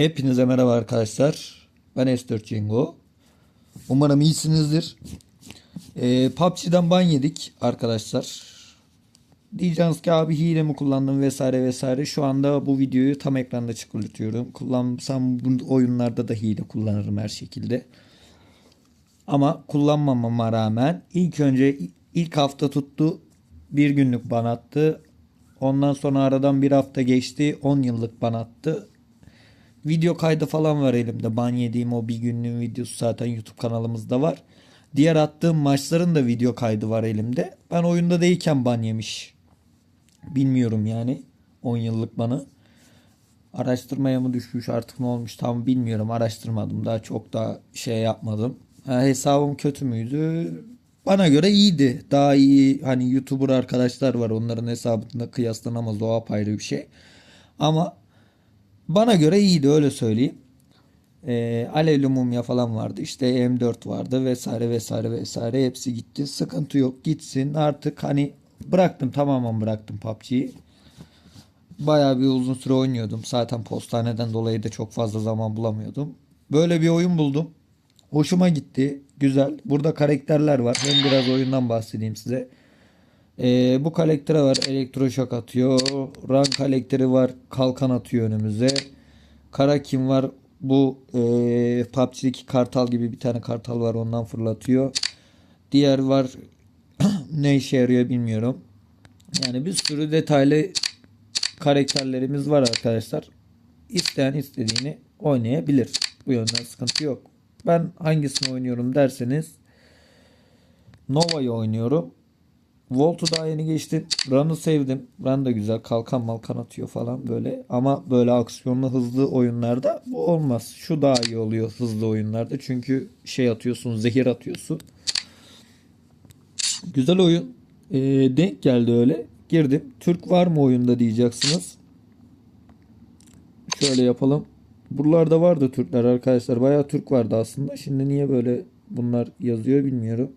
Hepinize merhaba arkadaşlar. Ben S4 Cengo. Umarım iyisinizdir. Ee, PUBG'den ban yedik arkadaşlar. Diyeceğiniz ki abi hile mi kullandım vesaire vesaire. Şu anda bu videoyu tam ekranda çıkartıyorum. Kullansam bu oyunlarda da hile kullanırım her şekilde. Ama kullanmamama rağmen ilk önce ilk hafta tuttu. Bir günlük ban attı. Ondan sonra aradan bir hafta geçti. 10 yıllık ban attı. Video kaydı falan var elimde. Ban yediğim o bir günlüğün videosu zaten YouTube kanalımızda var. Diğer attığım maçların da video kaydı var elimde. Ben oyunda değilken ban yemiş. Bilmiyorum yani. 10 yıllık banı. Araştırmaya mı düşmüş artık ne olmuş tam bilmiyorum. Araştırmadım. Daha çok da şey yapmadım. Ha, hesabım kötü müydü? Bana göre iyiydi. Daha iyi hani YouTuber arkadaşlar var. Onların hesabında kıyaslanamaz. O apayrı bir şey. Ama bana göre iyiydi öyle söyleyeyim. Ee, Alevli mumya falan vardı. İşte M4 vardı vesaire vesaire vesaire. Hepsi gitti. Sıkıntı yok. Gitsin. Artık hani bıraktım tamamen bıraktım PUBG'yi. Bayağı bir uzun süre oynuyordum. Zaten postaneden dolayı da çok fazla zaman bulamıyordum. Böyle bir oyun buldum. Hoşuma gitti. Güzel. Burada karakterler var. Hem biraz oyundan bahsedeyim size. Ee, bu karaktere var. Elektroşok atıyor. Rank karakteri var. Kalkan atıyor önümüze. Karakin var. Bu ee, PUBG'deki kartal gibi bir tane kartal var. Ondan fırlatıyor. Diğer var. ne işe yarıyor bilmiyorum. Yani bir sürü detaylı karakterlerimiz var arkadaşlar. İsteyen istediğini oynayabilir. Bu yönden sıkıntı yok. Ben hangisini oynuyorum derseniz Nova'yı oynuyorum. Volt'u daha yeni geçtim. Run'ı sevdim. Run da güzel. Kalkan malkan atıyor falan böyle. Ama böyle aksiyonlu hızlı oyunlarda bu olmaz. Şu daha iyi oluyor hızlı oyunlarda. Çünkü şey atıyorsun zehir atıyorsun. Güzel oyun. Ee, denk geldi öyle. Girdim. Türk var mı oyunda diyeceksiniz. Şöyle yapalım. Buralarda vardı Türkler arkadaşlar. Bayağı Türk vardı aslında. Şimdi niye böyle bunlar yazıyor bilmiyorum.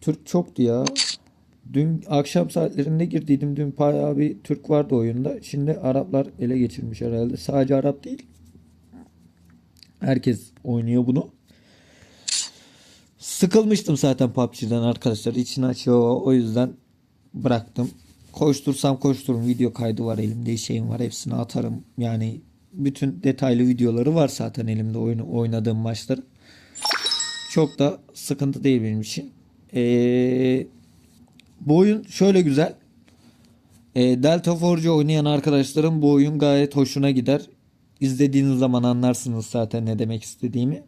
Türk çoktu ya. Dün akşam saatlerinde girdiydim. Dün bayağı bir Türk vardı oyunda. Şimdi Araplar ele geçirmiş herhalde. Sadece Arap değil. Herkes oynuyor bunu. Sıkılmıştım zaten PUBG'den arkadaşlar. İçini açıyor. O yüzden bıraktım. Koştursam koştururum. Video kaydı var elimde. Şeyim var. Hepsini atarım. Yani bütün detaylı videoları var zaten elimde oyunu oynadığım maçların. Çok da sıkıntı değil benim için. Ee, bu oyun şöyle güzel. Ee, Delta Forge oynayan arkadaşlarım bu oyun gayet hoşuna gider. İzlediğiniz zaman anlarsınız zaten ne demek istediğimi.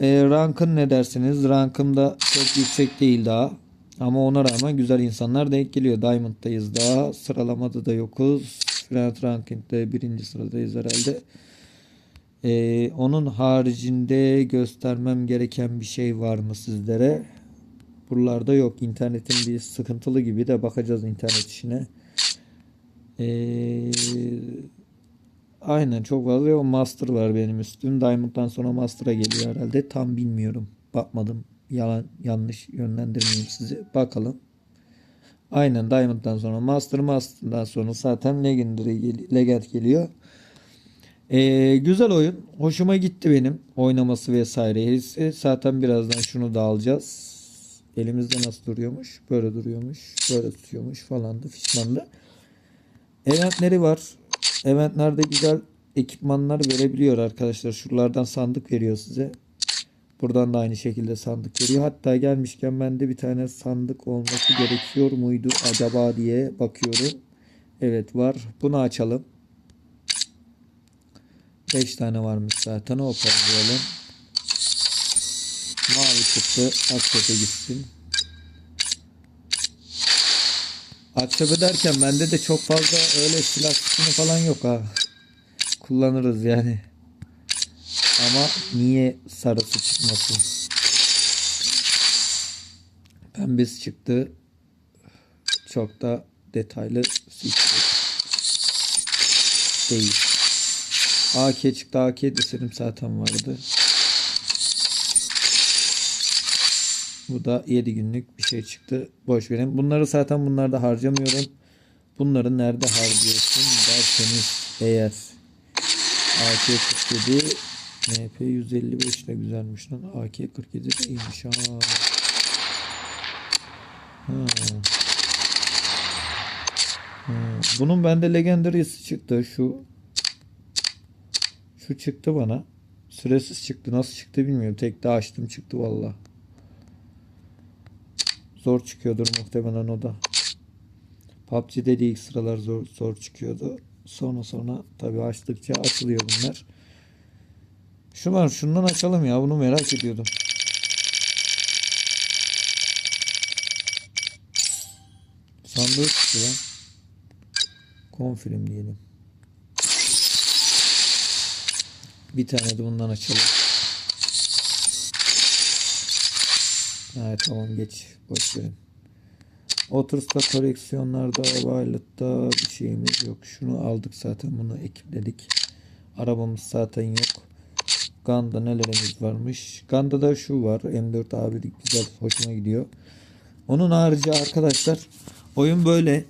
Ee, rankın ne dersiniz? Rankım da çok yüksek değil daha. Ama ona rağmen güzel insanlar denk geliyor. Diamond'dayız daha. Sıralamada da yokuz. Friend Ranking'de birinci sıradayız herhalde. Ee, onun haricinde göstermem gereken bir şey var mı sizlere? Buralarda yok. İnternetin bir sıkıntılı gibi de bakacağız internet işine. Ee, aynen çok fazla. O Master var benim üstüm. Diamond'dan sonra Master'a geliyor herhalde. Tam bilmiyorum. Bakmadım. Yalan yanlış yönlendirmeyeyim sizi. Bakalım. Aynen Diamond'dan sonra Master Master'dan sonra zaten Legendary Legend geliyor. Ee, güzel oyun. Hoşuma gitti benim oynaması vesaire. Zaten birazdan şunu da alacağız. Elimizde nasıl duruyormuş? Böyle duruyormuş. Böyle tutuyormuş falan da fişmanlı. Eventleri var. Eventlerde güzel ekipmanlar verebiliyor arkadaşlar. Şuralardan sandık veriyor size. Buradan da aynı şekilde sandık veriyor. Hatta gelmişken bende bir tane sandık olması gerekiyor muydu acaba diye bakıyorum. Evet var. Bunu açalım. 5 tane varmış zaten. O diyelim. Mavi çıktı. Akçepe gitsin. Akçepe derken bende de çok fazla öyle silah falan yok ha. Kullanırız yani. Ama niye sarısı çıkmasın? Pembesi çıktı. Çok da detaylı değil. AK çıktı. AK desenim zaten vardı. Bu da 7 günlük bir şey çıktı. Boş verin. Bunları zaten bunlarda harcamıyorum. Bunları nerede harcıyorsun derseniz eğer AK-47 MP-155 de güzelmiş lan. AK-47 de iyiymiş ha. Ha. Ha. Bunun bende legendary'si çıktı. Şu şu çıktı bana. Süresiz çıktı. Nasıl çıktı bilmiyorum. Tek de açtım çıktı valla. Zor çıkıyordur muhtemelen o da. PUBG'de de ilk sıralar zor, zor çıkıyordu. Sonra sonra tabi açtıkça açılıyor bunlar. Şu var şundan açalım ya bunu merak ediyordum. Sandığı çıktı lan. Konfirm diyelim. Bir tane de bundan açalım. Evet tamam geç. Boş verin. Oturs'ta koleksiyonlarda Violet'ta bir şeyimiz yok. Şunu aldık zaten bunu ekipledik. Arabamız zaten yok. Ganda nelerimiz varmış. Ganda da şu var. M4 abi güzel hoşuma gidiyor. Onun harici arkadaşlar oyun böyle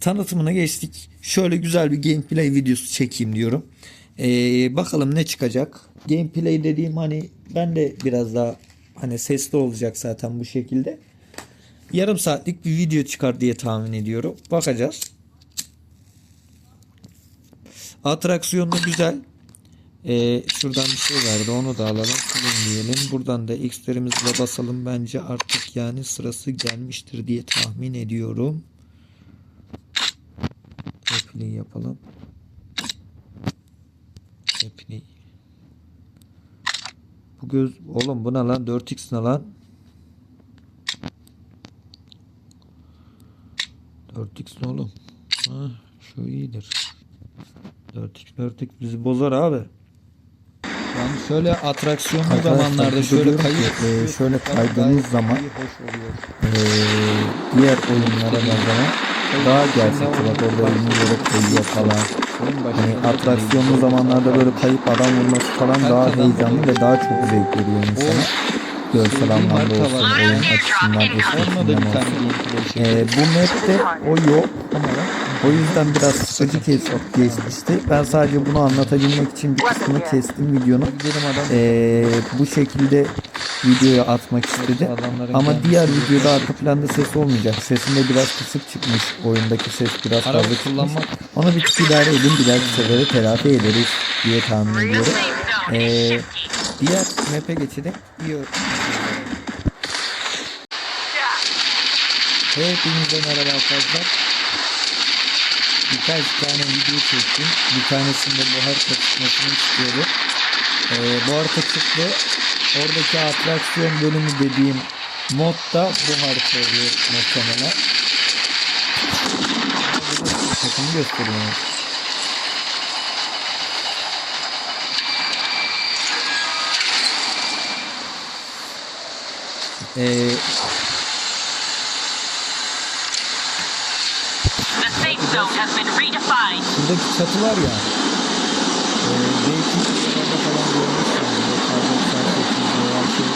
tanıtımına geçtik. Şöyle güzel bir gameplay videosu çekeyim diyorum. Ee, bakalım ne çıkacak. Gameplay dediğim hani ben de biraz daha hani sesli olacak zaten bu şekilde. Yarım saatlik bir video çıkar diye tahmin ediyorum. Bakacağız. Atraksiyonu güzel. Ee, şuradan bir şey verdi onu da alalım. Diyelim. Buradan da x'lerimizle basalım. Bence artık yani sırası gelmiştir diye tahmin ediyorum. Replay yapalım. Replay. Bu göz oğlum bu ne lan 4x ne lan? 4x ne oğlum? Ha, şu iyidir. 4x 4x bizi bozar abi. Yani şöyle atraksiyonlu Arkadaşlar, zamanlarda şöyle kayıp e, şöyle kaydığınız zaman. Ee, diğer oyunlara nazaran daha gerçekçi bak orada elini yere koyuyor falan. Hani atraksiyonlu zamanlarda böyle kayıp adam vurması falan daha heyecanlı ve daha çok zevk veriyor insana. Görsel anlamda olsun, oyun açısından, olsun. gameplay Ee, bu map'te o yok. O yüzden biraz sıkıcı kes geçmişti. Ben sadece bunu anlatabilmek için bir kısmını kestim videonun. Ee, bu şekilde videoya atmak istedim. Adamların Ama diğer videoda arka planda ses olmayacak. Sesinde biraz kısık çıkmış. Oyundaki ses biraz fazla çıkmış. kullanmak Onu bir tık idare edin. Bir dahaki sefere telafi ederiz diye tahmin ediyorum. Ee, diğer map'e geçelim. İyi Hepinize merhaba arkadaşlar. Birkaç tane video çektim. Bir tanesinde buhar çatışmasını istiyorum. Ee, buhar çıktı. Oradaki atraksiyon bölümü dediğim modda bu harita oluyor muhtemelen. Takımı gösteriyor. Ee, The safe zone has been redefined. Buradaki çatı var ya. E, belki videolarda falan görmüşsünüz. Kar 98 veya şey.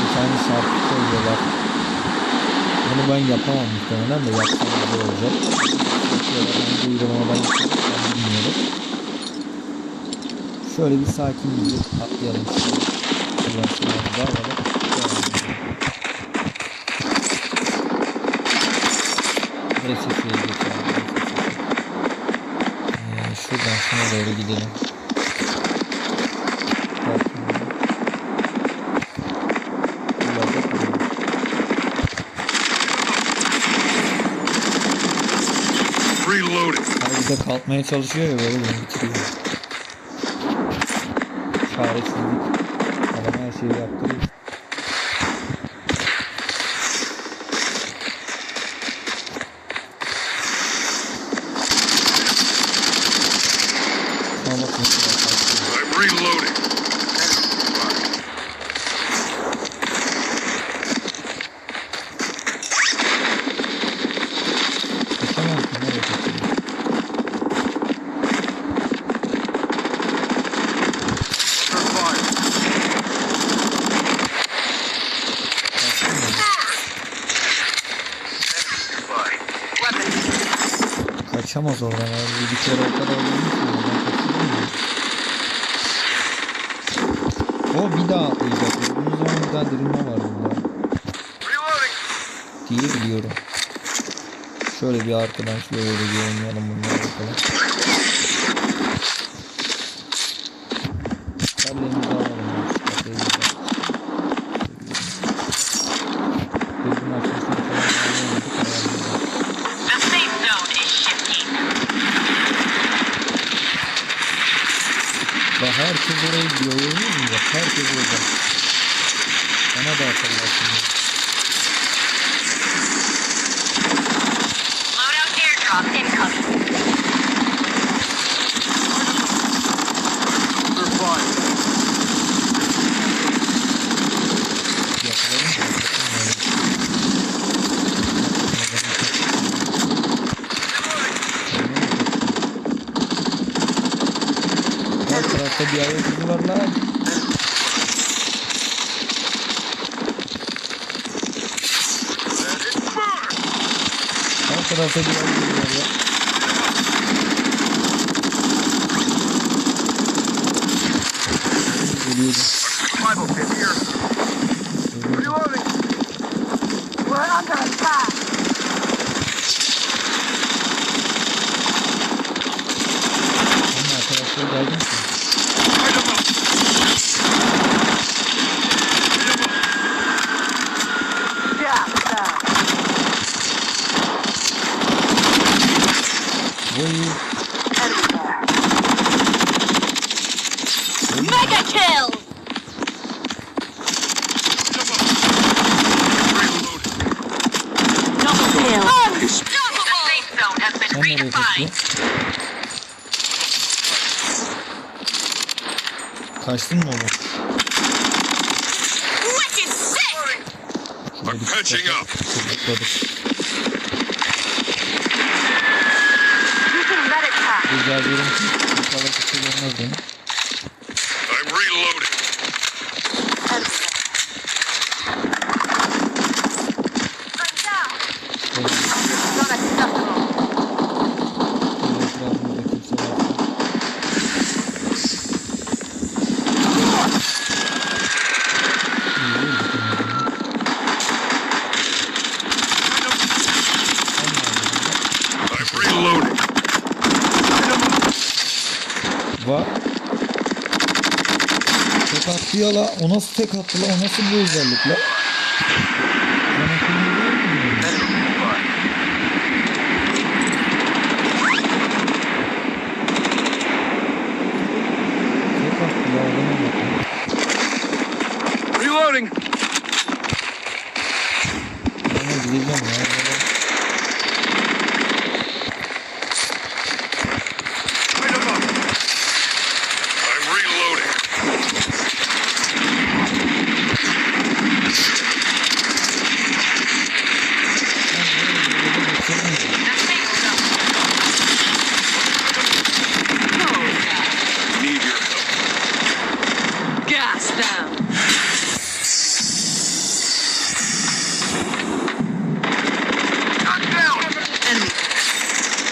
Bir tane şarkı koyuyorlar. Bunu ben yapamam muhtemelen de yapsam güzel olacak. Hangi uygulamadan ben bilmiyorum. Şöyle bir sakin bir atlayalım. Şuradan silahımızı alalım. Resifliğe geçelim. Ee, şuna doğru gidelim. De kalkmaya çalışıyor ya böyle beni bitiriyor. Çaresizlik. Adam her şeyi yaptırıyor. Şuna bak mesela kalkıyor. I'm reloading. Kaçamam ki nereye kaçayım? Under fire. Kaçamam çıkamaz oradan abi. Bir kere o kadar mu? Ben kaçırdım ya. O bir daha atlayacak. Bunun zaman bir daha dirilme var bunda. Diye biliyorum. Şöyle bir arkadan şöyle bir oynayalım bunları bakalım. Kalemizi Bana Geliyorum. Survival kit here. Reloading. We're. Kill. Unstoppable! The safe zone has been Sen nereye redefined. kaçtın? Mı oğlum? Wicked sick! Bir patching up. Rica ediyorum ki inşallah bir şey olmaz benim. I'm reloading. Şöyle Unacceptable. şöyle etrafımızda kimse varsa. İyi, iyi gittin o zaman. Sen ne yapıyorsun? I'm reloading. Var. Tek attı ya la. O nasıl tek attı la? O nasıl bir özellik la? Bana filmi değil mi? Tek attı ya. Adama bak. Reloading. Ben gideceğim ya. Light 'em up. I'm reloading. The safe zone. Need your help. Gas them. Knock down. Enemy.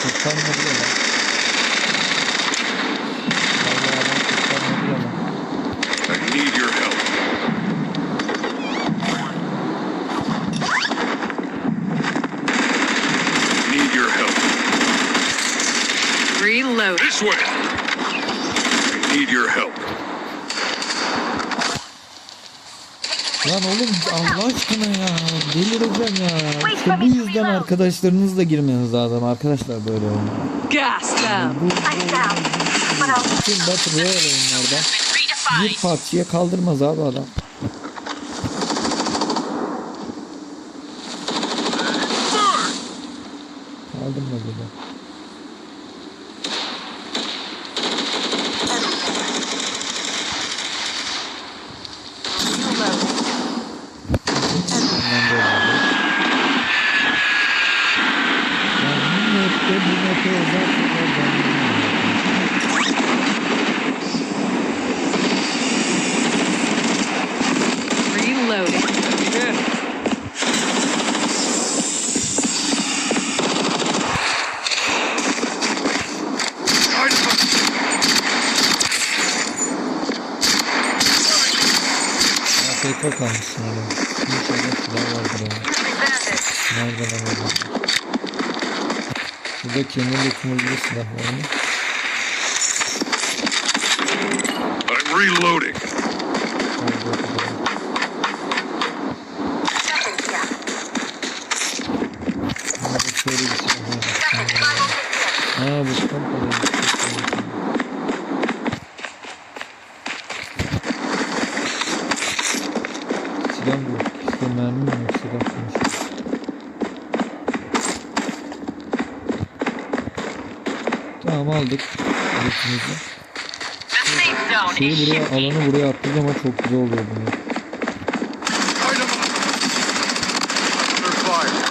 Kurtarmadı ya lan. Vallahi adam kurtarmadı ya lan. I need your help. Need your help. Reload. This way. I need your help. Lan oğlum Allah aşkına ya delireceğim ya. İşte bu yüzden arkadaşlarınızla girmeniz lazım arkadaşlar böyle oyunlara. Gas them. Bu bütün bir parçaya kaldırmaz abi adam. Afrika kalmışsın. Burada kemirli kumurlu silah var mı? I'm reloading. Orada o Şeyi is buraya shifting. alanı buraya attık ama çok güzel oluyor bunu. Light 'em up. Under fire.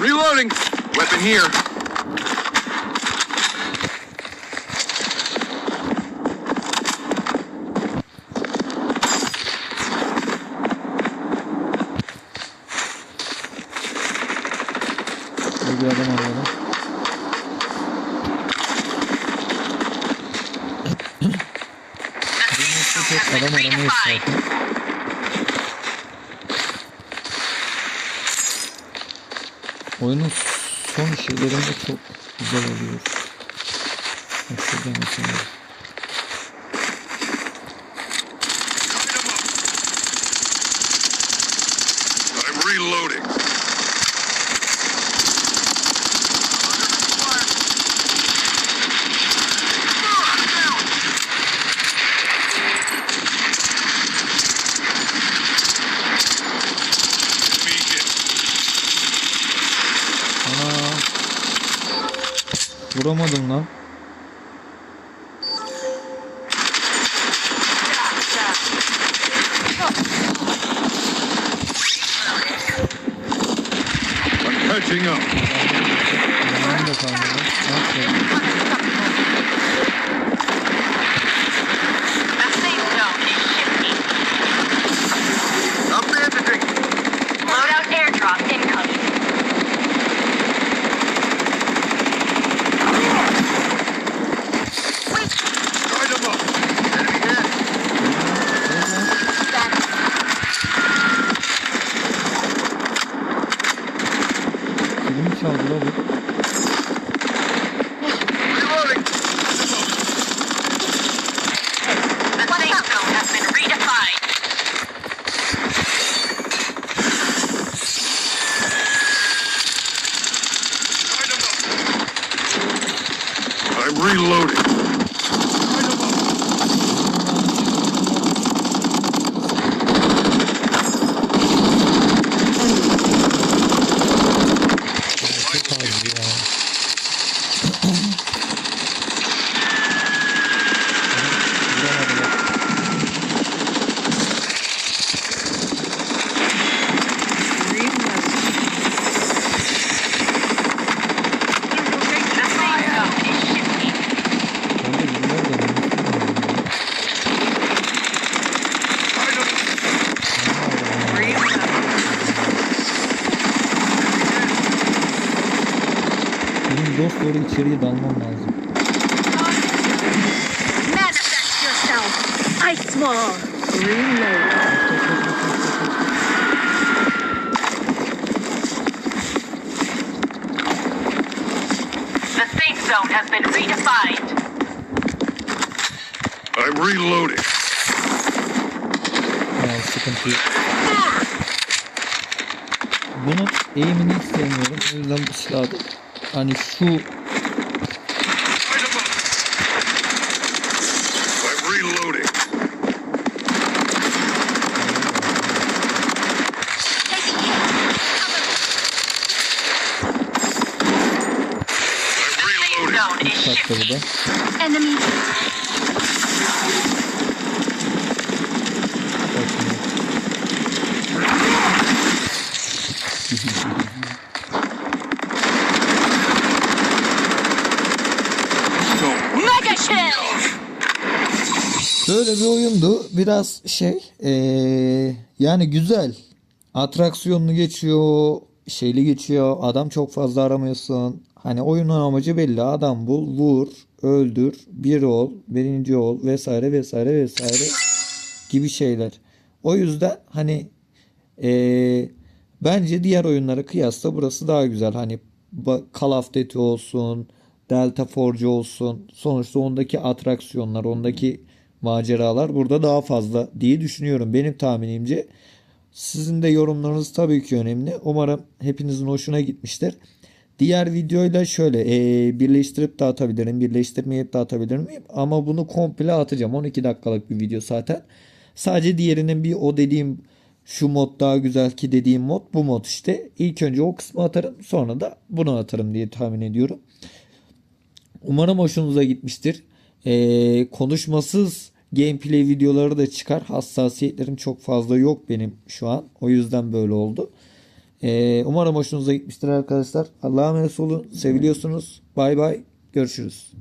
Reloading. Weapon here. Burada bir adam arayalım. The safe zone Çok has been adam aramayız redefined. zaten. Oyunun son şeylerinde çok güzel oluyor. Şurada mesela. Reloading. Vuramadım lan. I'm catching up. Benim içeriye dalmam lazım. Manifest yourself! Ice Maw! Reload. The safe zone has been redefined. I'm reloading. Ya sıkıntı yok. Bunun eğimini hiç sevmiyorum. O yüzden bu silahı da hani şu zone is katta shifting. bu da. Enemy! Böyle bir oyundu. Biraz şey eee, yani güzel. Atraksiyonlu geçiyor. şeyli geçiyor. Adam çok fazla aramıyorsun. Hani oyunun amacı belli. Adam bul, vur, öldür, bir ol, birinci ol vesaire vesaire vesaire gibi şeyler. O yüzden hani eee, bence diğer oyunlara kıyasla burası daha güzel. Hani Call of Duty olsun, Delta Forge olsun. Sonuçta ondaki atraksiyonlar, ondaki maceralar burada daha fazla diye düşünüyorum. Benim tahminimce. Sizin de yorumlarınız tabii ki önemli. Umarım hepinizin hoşuna gitmiştir. Diğer videoyla şöyle eee, birleştirip de atabilirim. Birleştirmeyip de atabilirim. Ama bunu komple atacağım. 12 dakikalık bir video zaten. Sadece diğerinin bir o dediğim şu mod daha güzel ki dediğim mod bu mod işte. İlk önce o kısmı atarım. Sonra da bunu atarım diye tahmin ediyorum. Umarım hoşunuza gitmiştir. Ee, konuşmasız gameplay videoları da çıkar. Hassasiyetlerim çok fazla yok benim şu an. O yüzden böyle oldu. Ee, umarım hoşunuza gitmiştir arkadaşlar. Allah'a emanet olun. Seviliyorsunuz. Bay bay. Görüşürüz.